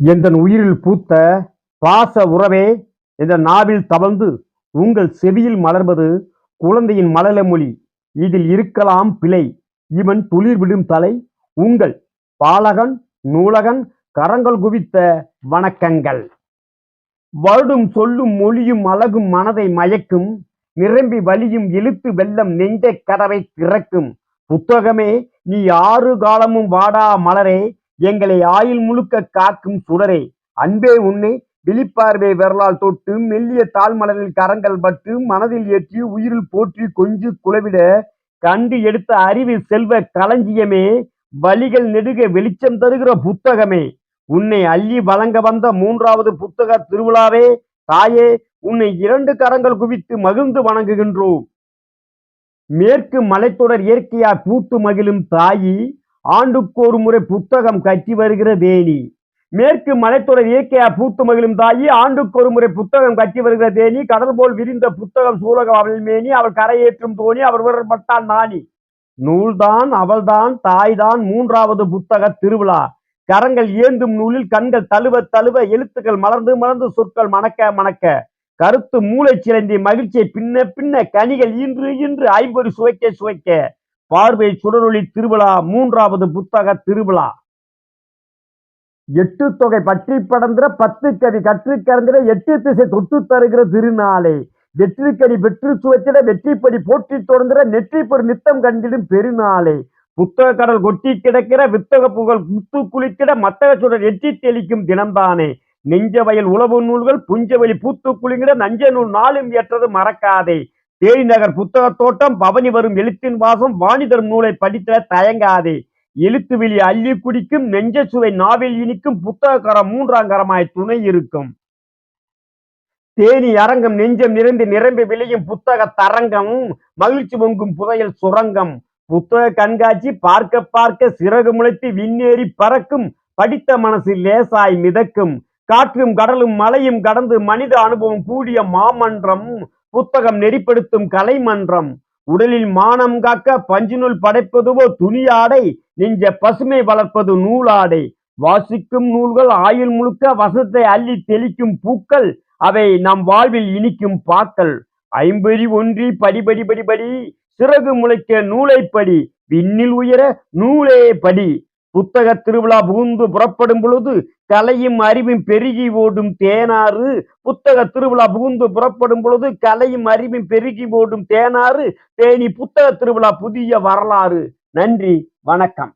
எந்தன் உயிரில் பூத்த பாச உறவே எந்த நாவில் தவழ்ந்து உங்கள் செவியில் மலர்வது குழந்தையின் மலல மொழி. இதில் இருக்கலாம் பிழை. இவன் துளிர் விடும் தலை உங்கள் பாலகன் நூலகன் கரங்கள் குவித்த வணக்கங்கள். வருடும் சொல்லும் மொழியும் அழகும் மனதை மயக்கும் நிரம்பி வலியும் இழுத்து வெள்ளம் நெஞ்சை கதவை திறக்கும். புத்தகமே நீ ஆறு காலமும் வாடா மலரே எங்களை ஆயில் முழுக்க காக்கும் சுடரே அன்பே உன்னை விழிப்பார்வை விரலால் தொட்டு மெல்லிய தாழ்மலரில் கரங்கள் பட்டு மனதில் ஏற்றி உயிரில் போற்றி கொஞ்சு குலவிட கண்டு எடுத்த அறிவு செல்வ களஞ்சியமே வழிகள் நெடுக வெளிச்சம் தருகிற புத்தகமே. உன்னை அள்ளி வழங்க வந்த மூன்றாவது புத்தக திருவிழாவே தாயே உன்னை இரண்டு கரங்கள் குவித்து மகிழ்ந்து வணங்குகின்றோம். மேற்கு மலைத்தொடர் இயற்கையா பூத்து மகிழும் தாயி ஆண்டுக்கு ஒரு முறை புத்தகம் கட்டி வருகிற தேனி. மேற்கு மலைத்தொடர் இயற்கையா பூத்து மகிழும் தாயி ஆண்டுக்கு ஒரு முறை புத்தகம் கட்டி வருகிற தேனி. கடல் போல் விரிந்த புத்தகம் சூலக அவள் மேனி. அவள் கரையேற்றும் தோணி அவர் விரற்பட்டால் நாணி. நூல்தான் அவள்தான் தாய்தான் மூன்றாவது புத்தக திருவிழா. கரங்கள் ஏந்தும் நூலில் கண்கள் தழுவ தழுவ எழுத்துக்கள் மலர்ந்து மலர்ந்து சொற்கள் மணக்க மணக்க. கருத்து மூளை சிலந்தி மகிழ்ச்சியை பின்ன பின்ன கனிகள் இன்று இன்று ஐம்பது சுவைக்க சுவைக்க. பார்வை சுடரொளி திருவிழா மூன்றாவது புத்தக திருவிழா. எட்டு தொகை பற்றி படந்திர பத்து கவி கற்று எட்டு திசை தொட்டு தருகிற திருநாளே. வெற்றிக்கடி வெற்றி சுவத்திட வெற்றிப்படி போற்றி தொடர்ந்திர நெற்றி பொரு நித்தம் கண்டிடும் பெருநாளே. புத்தக கடல் கொட்டி கிடக்கிற வித்தக புகழ் முத்து குளிக்கிட மத்தக சுடர் எட்டி தெளிக்கும் தினம்தானே. நெஞ்ச வயல் உழவு நூல்கள் புஞ்சவெளி பூத்து குளிங்கிட நஞ்ச நூல் நாளும் ஏற்றது மறக்காதே. தேனி நகர் புத்தக தோட்டம் பவனி வரும் எழுத்தின் வாசம் வாணி தரும் நூலை படித்திட தயங்காதே. எழுத்து வெளி அள்ளி குடிக்கும் நெஞ்ச சுவை நாவில் இனிக்கும் புத்தகரம் மூன்றாம் கரமாய் துணை இருக்கும். தேனி அரங்கம் நெஞ்சம் நிறைந்து நிரம்பி விளையும் புத்தக தரங்கம் மகிழ்ச்சி பொங்கும் புதையல் சுரங்கம். புத்தக கண்காட்சி பார்க்க பார்க்க சிறகு முளைத்து விண்ணேறி பறக்கும் படித்த மனசு லேசாய் மிதக்கும். காற்றும் கடலும் மலையும் கடந்து மனித அனுபவம் கூடிய மாமன்றம் புத்தகம் நெறிப்படுத்தும் கலைமன்றம். உடலில் மானம் காக்க பஞ்சுநூல் படைப்பதுவோ துணியாடை. நெஞ்ச பசுமை வளர்ப்பது நூலாடை. வாசிக்கும் நூல்கள் ஆயுள் முழுக்க வசத்தை அள்ளி தெளிக்கும் பூக்கள். அவை நம் வாழ்வில் இனிக்கும் பாக்கள். ஐம்பறி ஒன்றி படிபடி படிபடி சிறகு முளைக்க நூலை படி. விண்ணில் உயர நூலே படி. புத்தக திருவிழா புகுந்து புறப்படும் பொழுது கலையும் அறிவும் பெருகி ஓடும் தேனாறு. புத்தக திருவிழா புகுந்து புறப்படும் பொழுது கலையும் அறிவும் பெருகி ஓடும் தேனாறு. தேனி புத்தக திருவிழா புதிய வரலாறு. நன்றி வணக்கம்.